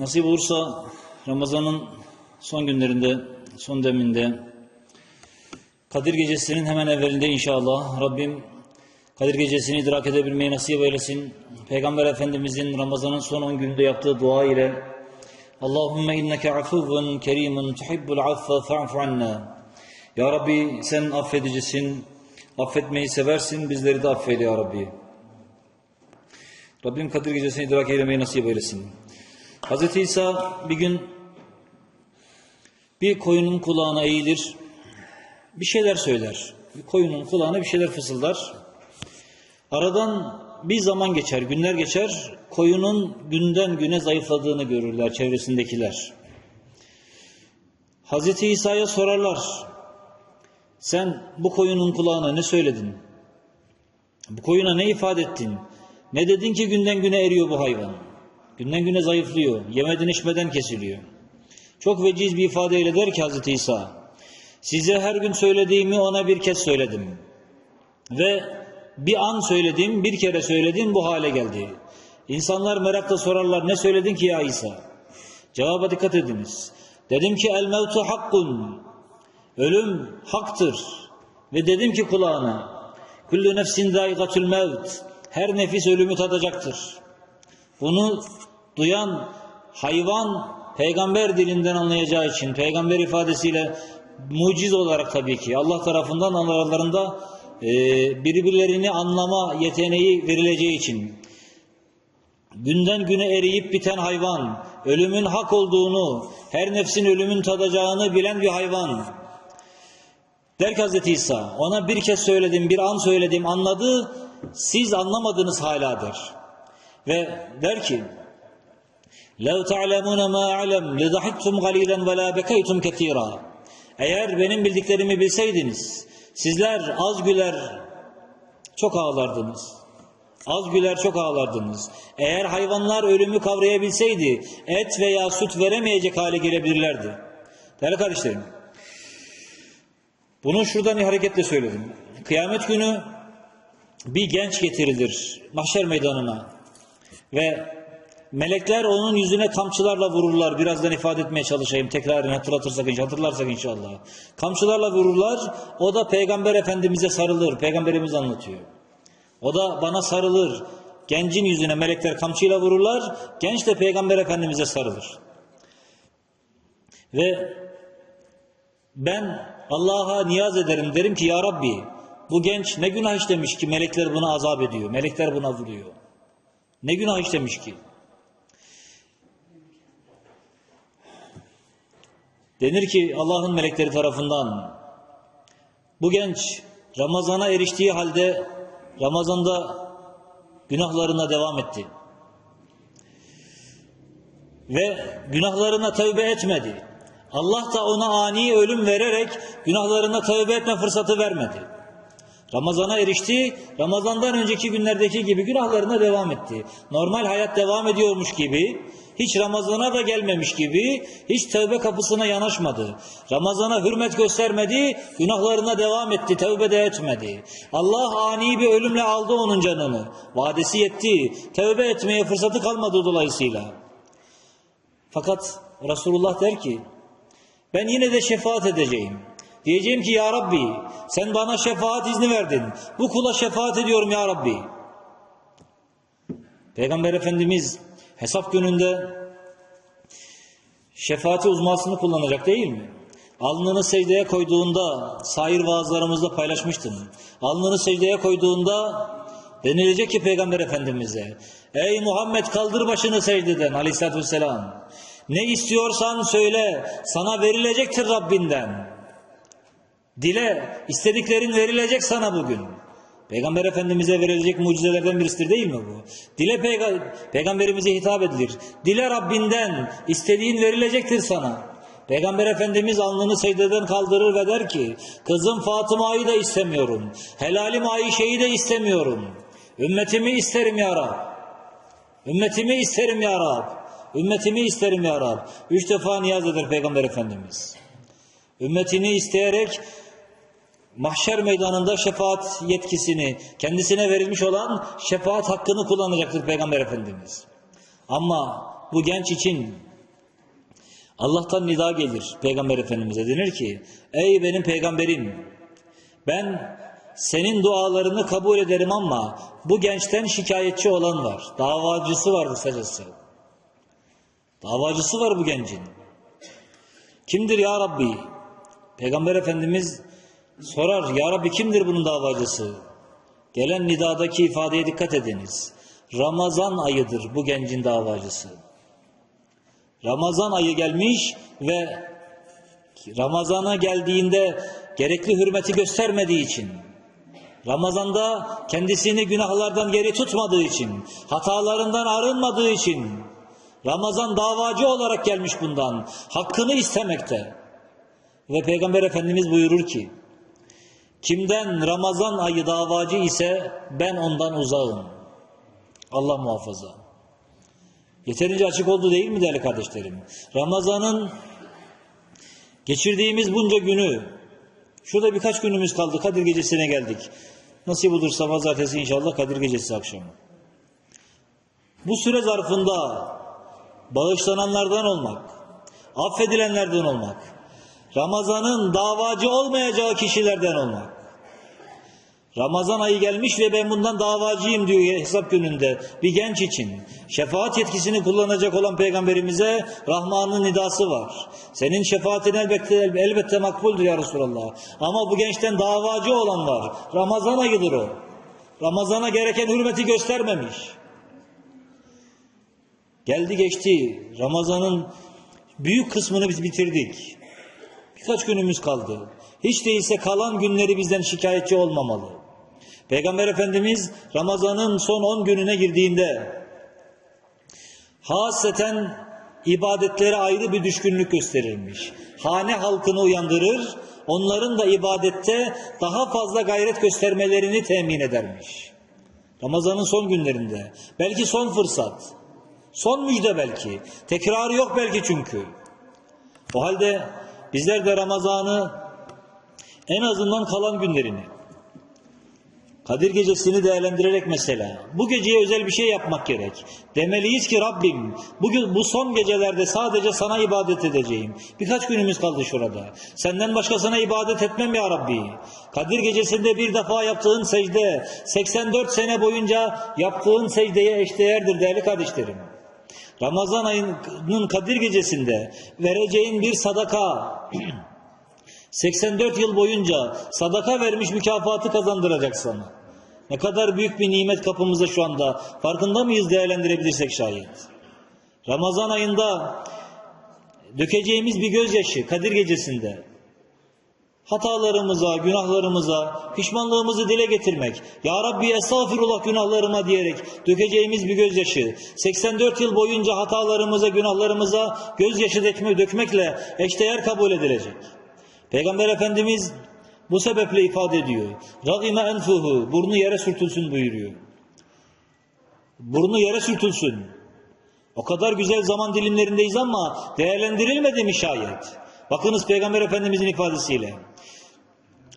Nasip olursa Ramazan'ın son günlerinde, son deminde Kadir Gecesi'nin hemen evvelinde inşallah Rabbim Kadir Gecesi'ni idrak edebilmeyi nasip eylesin. Peygamber Efendimizin Ramazan'ın son 10 gününde yaptığı dua ile Allahümme inneke afuvun kerimun tuhibbul affa fa'fu anna. Ya Rabbi sen affedicisin, affetmeyi seversin, bizleri de affeyle ya Rabbi. Rabbim Kadir Gecesi'ni idrak eylemeyi nasip eylesin. Hz. İsa bir gün bir koyunun kulağına eğilir, bir şeyler söyler. Bir koyunun kulağına bir şeyler fısıldar. Aradan bir zaman geçer, günler geçer. Koyunun günden güne zayıfladığını görürler çevresindekiler. Hz. İsa'ya sorarlar. Sen bu koyunun kulağına ne söyledin? Bu koyuna ne ifade ettin? Ne dedin ki günden güne eriyor bu hayvan? Günden güne zayıflıyor. Yemeden içmeden kesiliyor. Çok veciz bir ifadeyle der ki Hz. İsa. Size her gün söylediğimi ona bir kez söyledim. Ve bir an söyledim, bir kere söyledim bu hale geldi. İnsanlar merakla sorarlar ne söyledin ki ya İsa? Cevaba dikkat ediniz. Dedim ki el mevtu hakkun. Ölüm haktır. Ve dedim ki kulağına kullu nefsin daigatul mevt. Her nefis ölümü tadacaktır. Bunu duyan hayvan peygamber dilinden anlayacağı için peygamber ifadesiyle muciz olarak tabii ki Allah tarafından aralarında e, birbirlerini anlama yeteneği verileceği için günden güne eriyip biten hayvan, ölümün hak olduğunu, her nefsin ölümün tadacağını bilen bir hayvan. Der ki Hz. İsa, ona bir kez söyledim, bir an söyledim, anladı, siz anlamadınız hala der. Ve der ki, لَوْ تَعْلَمُونَ مَا أَعْلَمْ لَضَحِكْتُمْ قَلِيلًا وَلَا بَكَيْتُمْ كَثِيرًا Eğer benim bildiklerimi bilseydiniz, sizler az güler, çok ağlardınız. Az güler çok ağlardınız. Eğer hayvanlar ölümü kavrayabilseydi et veya süt veremeyecek hale gelebilirlerdi. Değerli kardeşlerim, bunu şuradan hareketle söyledim. Kıyamet günü bir genç getirilir mahşer meydanına ve melekler onun yüzüne kamçılarla vururlar. Birazdan ifade etmeye çalışayım. Tekrarını hatırlatırsak, hatırlarsak inşallah. Kamçılarla vururlar. O da Peygamber Efendimiz'e sarılır. Peygamberimiz anlatıyor. O da bana sarılır. Gencin yüzüne melekler kamçıyla vururlar. Genç de Peygamber Efendimiz'e sarılır. Ve ben Allah'a niyaz ederim. Derim ki ya Rabbi bu genç ne günah işlemiş ki melekler buna azap ediyor. Melekler buna vuruyor. Ne günah işlemiş ki? Denir ki Allah'ın melekleri tarafından bu genç Ramazan'a eriştiği halde Ramazan'da günahlarına devam etti. Ve günahlarına tövbe etmedi. Allah da ona ani ölüm vererek günahlarına tövbe etme fırsatı vermedi. Ramazana erişti, Ramazandan önceki günlerdeki gibi günahlarına devam etti. Normal hayat devam ediyormuş gibi, hiç Ramazana da gelmemiş gibi, hiç tövbe kapısına yanaşmadı. Ramazana hürmet göstermedi, günahlarına devam etti, tövbe de etmedi. Allah ani bir ölümle aldı onun canını. Vadesi yetti, tövbe etmeye fırsatı kalmadı dolayısıyla. Fakat Resulullah der ki, ben yine de şefaat edeceğim. Diyeceğim ki ya Rabbi sen bana şefaat izni verdin. Bu kula şefaat ediyorum ya Rabbi. Peygamber Efendimiz hesap gününde şefaati uzmasını kullanacak değil mi? Alnını secdeye koyduğunda sair vaazlarımızda paylaşmıştım. Alnını secdeye koyduğunda denilecek ki Peygamber Efendimiz'e Ey Muhammed kaldır başını secdeden aleyhissalatü vesselam. Ne istiyorsan söyle sana verilecektir Rabbinden. Dile istediklerin verilecek sana bugün. Peygamber Efendimiz'e verilecek mucizelerden birisidir değil mi bu? Dile peyga peygamberimize hitap edilir. Dile Rabbinden istediğin verilecektir sana. Peygamber Efendimiz alnını secdeden kaldırır ve der ki kızım Fatıma'yı da istemiyorum. Helalim Ayşe'yi de istemiyorum. Ümmetimi isterim ya Rab. Ümmetimi isterim ya Rab. Ümmetimi isterim ya Rab. Üç defa niyaz eder Peygamber Efendimiz. Ümmetini isteyerek mahşer meydanında şefaat yetkisini kendisine verilmiş olan şefaat hakkını kullanacaktır Peygamber Efendimiz. Ama bu genç için Allah'tan nida gelir Peygamber Efendimiz'e denir ki ey benim peygamberim ben senin dualarını kabul ederim ama bu gençten şikayetçi olan var. Davacısı var kısacası. Davacısı var bu gencin. Kimdir ya Rabbi? Peygamber Efendimiz sorar ya Rabbi kimdir bunun davacısı? Gelen nidadaki ifadeye dikkat ediniz. Ramazan ayıdır bu gencin davacısı. Ramazan ayı gelmiş ve Ramazana geldiğinde gerekli hürmeti göstermediği için, Ramazanda kendisini günahlardan geri tutmadığı için, hatalarından arınmadığı için, Ramazan davacı olarak gelmiş bundan, hakkını istemekte. Ve Peygamber Efendimiz buyurur ki, kimden Ramazan ayı davacı ise ben ondan uzağım. Allah muhafaza. Yeterince açık oldu değil mi değerli kardeşlerim? Ramazan'ın geçirdiğimiz bunca günü, şurada birkaç günümüz kaldı, Kadir Gecesi'ne geldik. Nasip olursa pazartesi inşallah Kadir Gecesi akşamı. Bu süre zarfında bağışlananlardan olmak, affedilenlerden olmak, Ramazan'ın davacı olmayacağı kişilerden olmak, Ramazan ayı gelmiş ve ben bundan davacıyım diyor hesap gününde bir genç için. Şefaat yetkisini kullanacak olan peygamberimize Rahman'ın nidası var. Senin şefaatin elbette elbette makbuldür ya Resulallah. Ama bu gençten davacı olan var. Ramazan ayıdır o. Ramazana gereken hürmeti göstermemiş. Geldi geçti. Ramazan'ın büyük kısmını biz bitirdik. Birkaç günümüz kaldı. Hiç değilse kalan günleri bizden şikayetçi olmamalı. Peygamber Efendimiz Ramazan'ın son 10 gününe girdiğinde haseten ibadetlere ayrı bir düşkünlük gösterilmiş. Hane halkını uyandırır, onların da ibadette daha fazla gayret göstermelerini temin edermiş. Ramazan'ın son günlerinde, belki son fırsat, son müjde belki, tekrarı yok belki çünkü. O halde bizler de Ramazan'ı en azından kalan günlerini, Kadir gecesini değerlendirerek mesela bu geceye özel bir şey yapmak gerek. Demeliyiz ki Rabbim bugün bu son gecelerde sadece sana ibadet edeceğim. Birkaç günümüz kaldı şurada. Senden başkasına ibadet etmem ya Rabbi. Kadir gecesinde bir defa yaptığın secde 84 sene boyunca yaptığın secdeye eşdeğerdir değerli kardeşlerim. Ramazan ayının Kadir gecesinde vereceğin bir sadaka 84 yıl boyunca sadaka vermiş mükafatı kazandıracak sana. Ne kadar büyük bir nimet kapımızda şu anda. Farkında mıyız değerlendirebilirsek şayet. Ramazan ayında dökeceğimiz bir gözyaşı Kadir gecesinde hatalarımıza, günahlarımıza, pişmanlığımızı dile getirmek. Ya Rabbi estağfirullah günahlarıma diyerek dökeceğimiz bir gözyaşı. 84 yıl boyunca hatalarımıza, günahlarımıza gözyaşı dökme, dökmekle eşdeğer kabul edilecek. Peygamber Efendimiz bu sebeple ifade ediyor. Ragime enfuhu, burnu yere sürtülsün buyuruyor. Burnu yere sürtülsün. O kadar güzel zaman dilimlerindeyiz ama değerlendirilmedi mi şayet? Bakınız Peygamber Efendimizin ifadesiyle.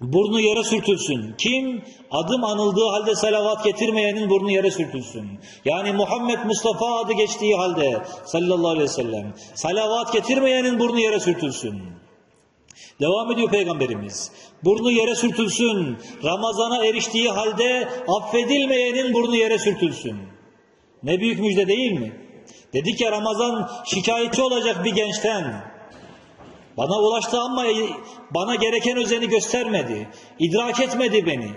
Burnu yere sürtülsün. Kim? Adım anıldığı halde salavat getirmeyenin burnu yere sürtülsün. Yani Muhammed Mustafa adı geçtiği halde sallallahu aleyhi ve sellem. Salavat getirmeyenin burnu yere sürtülsün. Devam ediyor Peygamberimiz. Burnu yere sürtülsün. Ramazana eriştiği halde affedilmeyenin burnu yere sürtülsün. Ne büyük müjde değil mi? Dedik ya Ramazan şikayetçi olacak bir gençten. Bana ulaştı ama bana gereken özeni göstermedi. İdrak etmedi beni.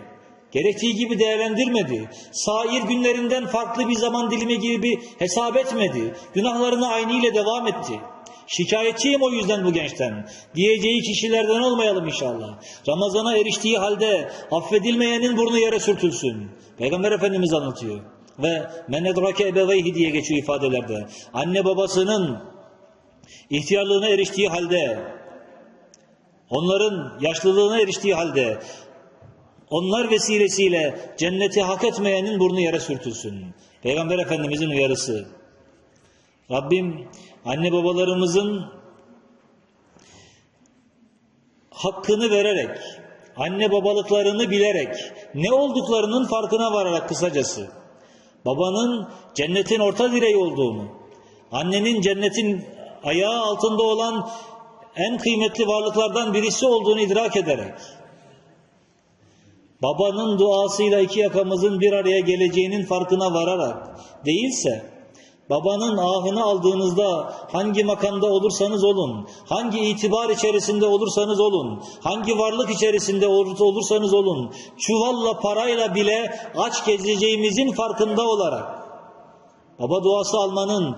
Gerektiği gibi değerlendirmedi. Sair günlerinden farklı bir zaman dilimi gibi hesap etmedi. Günahlarını aynı devam etti. Şikayetçiyim o yüzden bu gençten. Diyeceği kişilerden olmayalım inşallah. Ramazana eriştiği halde affedilmeyenin burnu yere sürtülsün. Peygamber Efendimiz anlatıyor. Ve men edrake ebeveyhi diye geçiyor ifadelerde. Anne babasının ihtiyarlığına eriştiği halde, onların yaşlılığına eriştiği halde, onlar vesilesiyle cenneti hak etmeyenin burnu yere sürtülsün. Peygamber Efendimizin uyarısı. Rabbim anne babalarımızın hakkını vererek, anne babalıklarını bilerek, ne olduklarının farkına vararak kısacası, babanın cennetin orta direği olduğunu, annenin cennetin ayağı altında olan en kıymetli varlıklardan birisi olduğunu idrak ederek, babanın duasıyla iki yakamızın bir araya geleceğinin farkına vararak değilse, babanın ahını aldığınızda hangi makamda olursanız olun, hangi itibar içerisinde olursanız olun, hangi varlık içerisinde olur- olursanız olun, çuvalla parayla bile aç gezeceğimizin farkında olarak, baba duası almanın,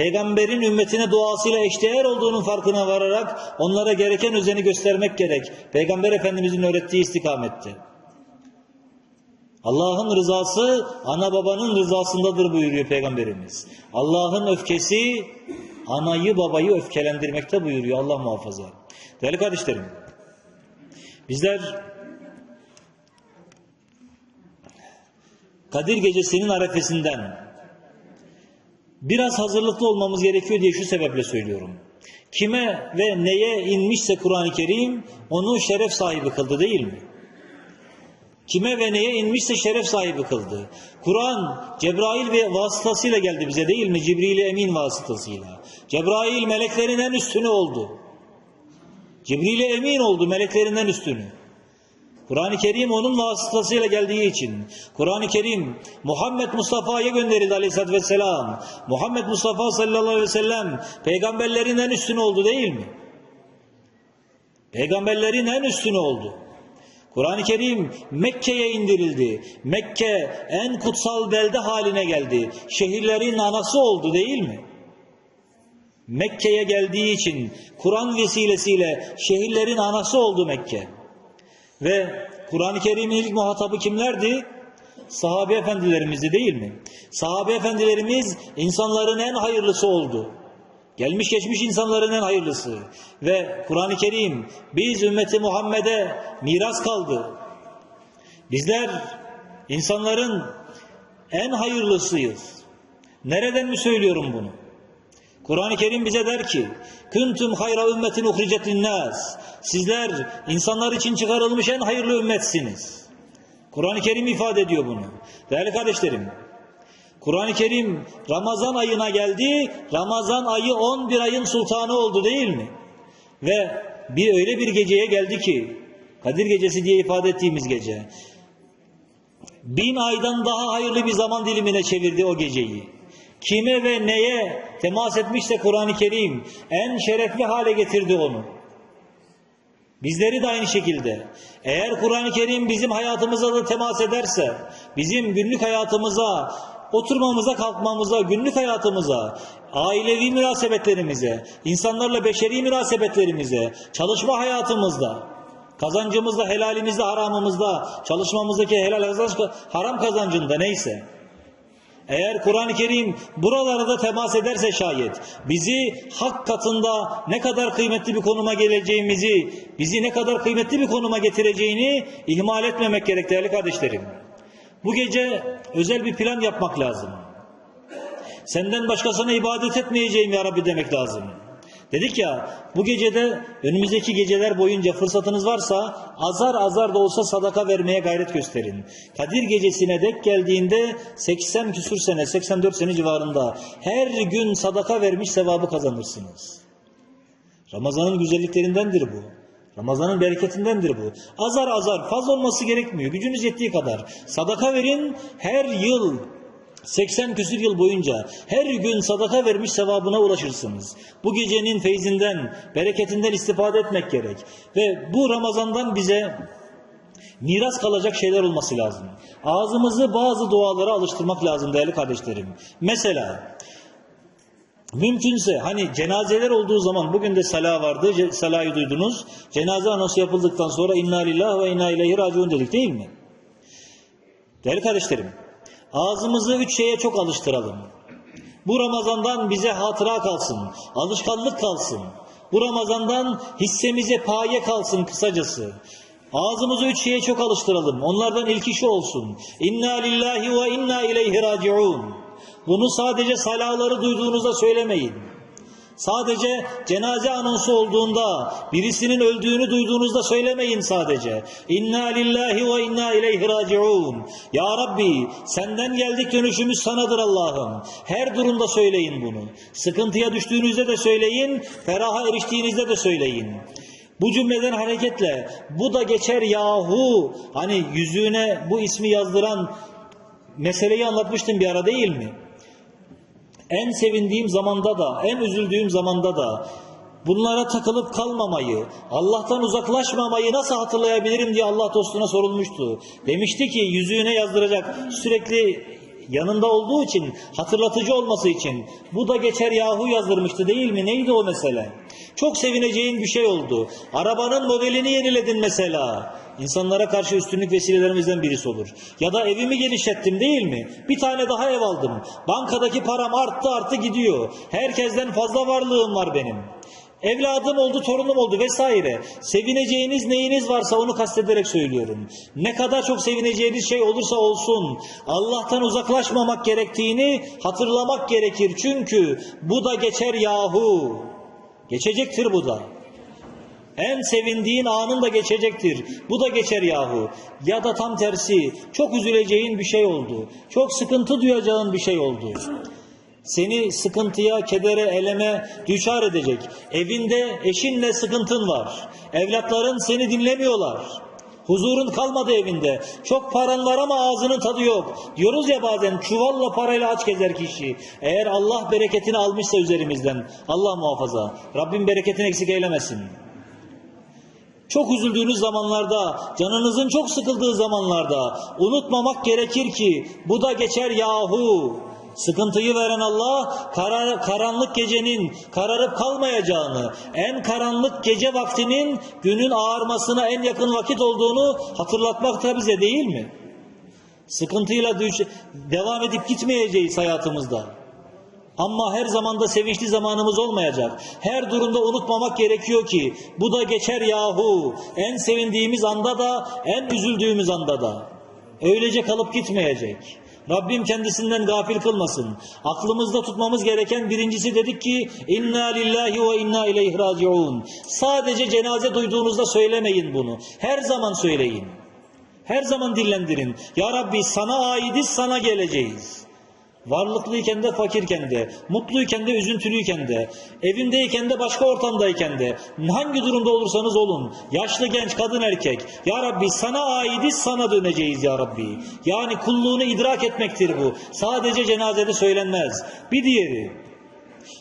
peygamberin ümmetine duasıyla eşdeğer olduğunun farkına vararak onlara gereken özeni göstermek gerek. Peygamber Efendimizin öğrettiği istikamette. Allah'ın rızası ana babanın rızasındadır buyuruyor Peygamberimiz. Allah'ın öfkesi anayı babayı öfkelendirmekte buyuruyor Allah muhafaza. Değerli kardeşlerim, bizler Kadir Gecesi'nin arefesinden biraz hazırlıklı olmamız gerekiyor diye şu sebeple söylüyorum. Kime ve neye inmişse Kur'an-ı Kerim onu şeref sahibi kıldı değil mi? Kime ve neye inmişse şeref sahibi kıldı. Kur'an Cebrail ve vasıtasıyla geldi bize değil mi? Cibril-i Emin vasıtasıyla. Cebrail meleklerin en üstünü oldu. Cibril-i Emin oldu meleklerinden üstünü. Kur'an-ı Kerim onun vasıtasıyla geldiği için Kur'an-ı Kerim Muhammed Mustafa'ya gönderildi aleyhissalatü vesselam. Muhammed Mustafa sallallahu aleyhi ve sellem peygamberlerin en üstünü oldu değil mi? Peygamberlerin en üstünü oldu. Kur'an-ı Kerim Mekke'ye indirildi. Mekke en kutsal belde haline geldi. Şehirlerin anası oldu değil mi? Mekke'ye geldiği için Kur'an vesilesiyle şehirlerin anası oldu Mekke. Ve Kur'an-ı Kerim'in ilk muhatabı kimlerdi? Sahabe efendilerimizdi değil mi? Sahabe efendilerimiz insanların en hayırlısı oldu. Gelmiş geçmiş insanların en hayırlısı. Ve Kur'an-ı Kerim biz ümmeti Muhammed'e miras kaldı. Bizler insanların en hayırlısıyız. Nereden mi söylüyorum bunu? Kur'an-ı Kerim bize der ki Küntüm hayra ümmetin uhricet linnas Sizler insanlar için çıkarılmış en hayırlı ümmetsiniz. Kur'an-ı Kerim ifade ediyor bunu. Değerli kardeşlerim, Kur'an-ı Kerim Ramazan ayına geldi. Ramazan ayı 11 ayın sultanı oldu değil mi? Ve bir öyle bir geceye geldi ki Kadir Gecesi diye ifade ettiğimiz gece. Bin aydan daha hayırlı bir zaman dilimine çevirdi o geceyi. Kime ve neye temas etmişse Kur'an-ı Kerim en şerefli hale getirdi onu. Bizleri de aynı şekilde. Eğer Kur'an-ı Kerim bizim hayatımıza da temas ederse, bizim günlük hayatımıza, oturmamıza, kalkmamıza, günlük hayatımıza, ailevi münasebetlerimize, insanlarla beşeri münasebetlerimize, çalışma hayatımızda, kazancımızda, helalimizde, haramımızda, çalışmamızdaki helal kazanç, haram kazancında neyse, eğer Kur'an-ı Kerim buralarda temas ederse şayet bizi hak katında ne kadar kıymetli bir konuma geleceğimizi, bizi ne kadar kıymetli bir konuma getireceğini ihmal etmemek gerek değerli kardeşlerim. Bu gece özel bir plan yapmak lazım. Senden başkasına ibadet etmeyeceğim ya Rabbi demek lazım. Dedik ya bu gecede önümüzdeki geceler boyunca fırsatınız varsa azar azar da olsa sadaka vermeye gayret gösterin. Kadir gecesine dek geldiğinde 80 küsür sene 84 sene civarında her gün sadaka vermiş sevabı kazanırsınız. Ramazanın güzelliklerindendir bu. Ramazanın bereketindendir bu. Azar azar fazla olması gerekmiyor. Gücünüz yettiği kadar. Sadaka verin her yıl 80 küsür yıl boyunca her gün sadaka vermiş sevabına ulaşırsınız. Bu gecenin feyzinden, bereketinden istifade etmek gerek. Ve bu Ramazan'dan bize miras kalacak şeyler olması lazım. Ağzımızı bazı dualara alıştırmak lazım değerli kardeşlerim. Mesela Mümkünse hani cenazeler olduğu zaman bugün de sala vardı. Salayı duydunuz. Cenaze anonsu yapıldıktan sonra inna lillahi ve inna ileyhi raciun dedik değil mi? Değerli kardeşlerim, ağzımızı üç şeye çok alıştıralım. Bu Ramazan'dan bize hatıra kalsın, alışkanlık kalsın. Bu Ramazan'dan hissemize paye kalsın kısacası. Ağzımızı üç şeye çok alıştıralım. Onlardan ilki şu olsun. İnna lillahi ve inna ileyhi raciun. Bunu sadece salaları duyduğunuzda söylemeyin. Sadece cenaze anonsu olduğunda, birisinin öldüğünü duyduğunuzda söylemeyin sadece. İnna lillahi ve inna ileyhi raciun. Ya Rabbi senden geldik dönüşümüz sanadır Allah'ım. Her durumda söyleyin bunu. Sıkıntıya düştüğünüzde de söyleyin, feraha eriştiğinizde de söyleyin. Bu cümleden hareketle bu da geçer yahu hani yüzüğüne bu ismi yazdıran meseleyi anlatmıştım bir ara değil mi? En sevindiğim zamanda da, en üzüldüğüm zamanda da bunlara takılıp kalmamayı, Allah'tan uzaklaşmamayı nasıl hatırlayabilirim diye Allah dostuna sorulmuştu. Demişti ki yüzüğüne yazdıracak sürekli yanında olduğu için, hatırlatıcı olması için bu da geçer yahu yazdırmıştı değil mi? Neydi o mesele? Çok sevineceğin bir şey oldu. Arabanın modelini yeniledin mesela. İnsanlara karşı üstünlük vesilelerimizden birisi olur. Ya da evimi genişlettim değil mi? Bir tane daha ev aldım. Bankadaki param arttı arttı gidiyor. Herkesten fazla varlığım var benim. Evladım oldu, torunum oldu vesaire. Sevineceğiniz neyiniz varsa onu kastederek söylüyorum. Ne kadar çok sevineceğiniz şey olursa olsun Allah'tan uzaklaşmamak gerektiğini hatırlamak gerekir. Çünkü bu da geçer yahu. Geçecektir bu da. En sevindiğin anın da geçecektir. Bu da geçer yahu. Ya da tam tersi çok üzüleceğin bir şey oldu. Çok sıkıntı duyacağın bir şey oldu. Seni sıkıntıya, kedere, eleme düçar edecek. Evinde eşinle sıkıntın var. Evlatların seni dinlemiyorlar. Huzurun kalmadı evinde. Çok paran var ama ağzının tadı yok. Diyoruz ya bazen çuvalla parayla aç gezer kişi. Eğer Allah bereketini almışsa üzerimizden. Allah muhafaza. Rabbim bereketini eksik eylemesin. Çok üzüldüğünüz zamanlarda, canınızın çok sıkıldığı zamanlarda unutmamak gerekir ki bu da geçer yahu. Sıkıntıyı veren Allah kara- karanlık gecenin kararıp kalmayacağını, en karanlık gece vaktinin günün ağarmasına en yakın vakit olduğunu hatırlatmak da bize değil mi? Sıkıntıyla devam edip gitmeyeceğiz hayatımızda. Ama her zamanda sevinçli zamanımız olmayacak. Her durumda unutmamak gerekiyor ki bu da geçer yahu. En sevindiğimiz anda da en üzüldüğümüz anda da. Öylece kalıp gitmeyecek. Rabbim kendisinden gafil kılmasın. Aklımızda tutmamız gereken birincisi dedik ki inna lillahi ve inna ileyhi raciun. Sadece cenaze duyduğunuzda söylemeyin bunu. Her zaman söyleyin. Her zaman dillendirin. Ya Rabbi sana aidiz sana geleceğiz. Varlıklıyken de fakirken de, mutluyken de üzüntülüyken de, evindeyken de başka ortamdayken de, hangi durumda olursanız olun, yaşlı genç kadın erkek, Ya Rabbi sana aidiz sana döneceğiz Ya Rabbi. Yani kulluğunu idrak etmektir bu. Sadece cenazede söylenmez. Bir diğeri,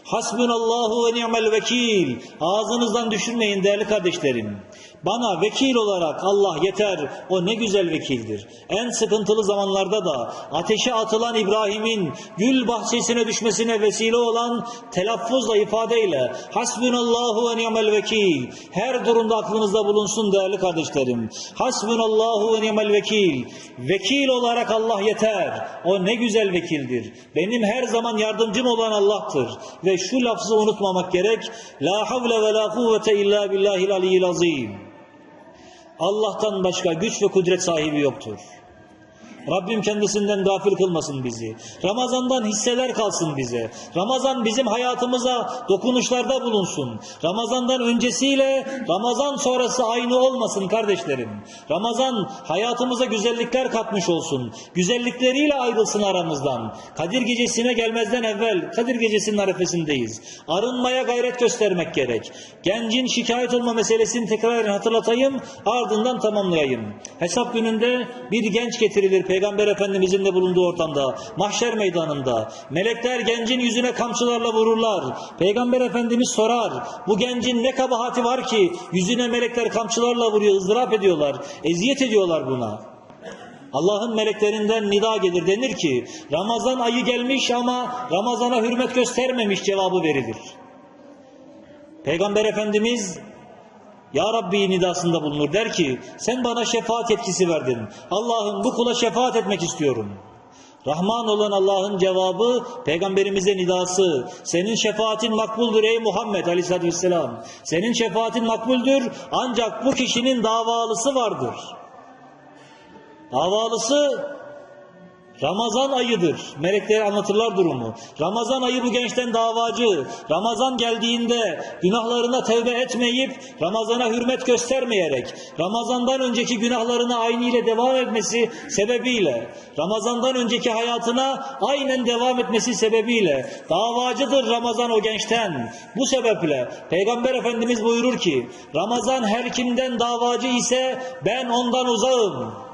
Hasbunallahu ve ni'mel vekil. Ağzınızdan düşürmeyin değerli kardeşlerim. Bana vekil olarak Allah yeter. O ne güzel vekildir. En sıkıntılı zamanlarda da ateşe atılan İbrahim'in gül bahçesine düşmesine vesile olan telaffuzla ifadeyle Hasbunallahu ve ni'mel vekil. Her durumda aklınızda bulunsun değerli kardeşlerim. Hasbunallahu ve ni'mel vekil. Vekil olarak Allah yeter. O ne güzel vekildir. Benim her zaman yardımcım olan Allah'tır. Ve şu lafzı unutmamak gerek. La havle ve la kuvvete illa billahil aliyyil azim. Allah'tan başka güç ve kudret sahibi yoktur. Rabbim kendisinden gafil kılmasın bizi. Ramazandan hisseler kalsın bize. Ramazan bizim hayatımıza dokunuşlarda bulunsun. Ramazandan öncesiyle Ramazan sonrası aynı olmasın kardeşlerim. Ramazan hayatımıza güzellikler katmış olsun. Güzellikleriyle ayrılsın aramızdan. Kadir gecesine gelmezden evvel Kadir gecesinin arefesindeyiz. Arınmaya gayret göstermek gerek. Gencin şikayet olma meselesini tekrar hatırlatayım ardından tamamlayayım. Hesap gününde bir genç getirilir Peygamber Efendimizin de bulunduğu ortamda, mahşer meydanında. Melekler gencin yüzüne kamçılarla vururlar. Peygamber Efendimiz sorar, bu gencin ne kabahati var ki yüzüne melekler kamçılarla vuruyor, ızdırap ediyorlar, eziyet ediyorlar buna. Allah'ın meleklerinden nida gelir denir ki Ramazan ayı gelmiş ama Ramazan'a hürmet göstermemiş cevabı verilir. Peygamber Efendimiz ya Rabbi nidasında bulunur der ki sen bana şefaat etkisi verdin. Allah'ım bu kula şefaat etmek istiyorum. Rahman olan Allah'ın cevabı peygamberimize nidası. Senin şefaatin makbuldür ey Muhammed aleyhissalatü vesselam. Senin şefaatin makbuldür ancak bu kişinin davalısı vardır. Davalısı Ramazan ayıdır. Melekler anlatırlar durumu. Ramazan ayı bu gençten davacı. Ramazan geldiğinde günahlarına tevbe etmeyip Ramazana hürmet göstermeyerek Ramazandan önceki günahlarına aynı ile devam etmesi sebebiyle Ramazandan önceki hayatına aynen devam etmesi sebebiyle davacıdır Ramazan o gençten. Bu sebeple Peygamber Efendimiz buyurur ki Ramazan her kimden davacı ise ben ondan uzağım.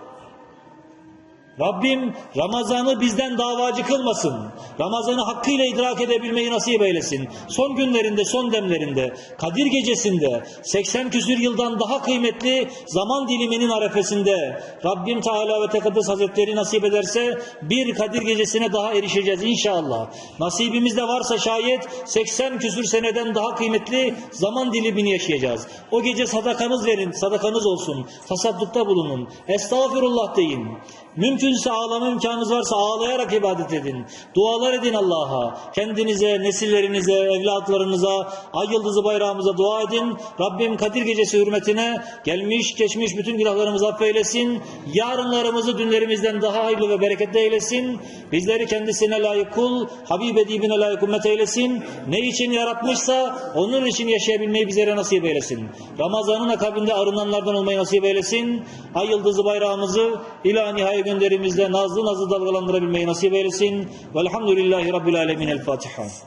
Rabbim Ramazan'ı bizden davacı kılmasın. Ramazan'ı hakkıyla idrak edebilmeyi nasip eylesin. Son günlerinde, son demlerinde, Kadir gecesinde, 80 küsür yıldan daha kıymetli zaman diliminin arefesinde Rabbim Teala ve Tekaddes Hazretleri nasip ederse bir Kadir gecesine daha erişeceğiz inşallah. Nasibimizde varsa şayet 80 küsür seneden daha kıymetli zaman dilimini yaşayacağız. O gece sadakanız verin, sadakanız olsun. Tasaddukta bulunun. Estağfirullah deyin. Mümkünse ağlama imkanınız varsa ağlayarak ibadet edin. Dualar edin Allah'a. Kendinize, nesillerinize, evlatlarınıza, ay yıldızı bayrağımıza dua edin. Rabbim Kadir Gecesi hürmetine gelmiş geçmiş bütün günahlarımızı affeylesin. Yarınlarımızı dünlerimizden daha hayırlı ve bereketli eylesin. Bizleri kendisine layık kul, Habib edibine layık ümmet eylesin. Ne için yaratmışsa onun için yaşayabilmeyi bizlere nasip eylesin. Ramazanın akabinde arınanlardan olmayı nasip eylesin. Ay yıldızı bayrağımızı ila nihai gönderimizde nazlı nazlı dalgalandırabilmeyi nasip eylesin. Velhamdülillahi Rabbil Alemin. El Fatiha.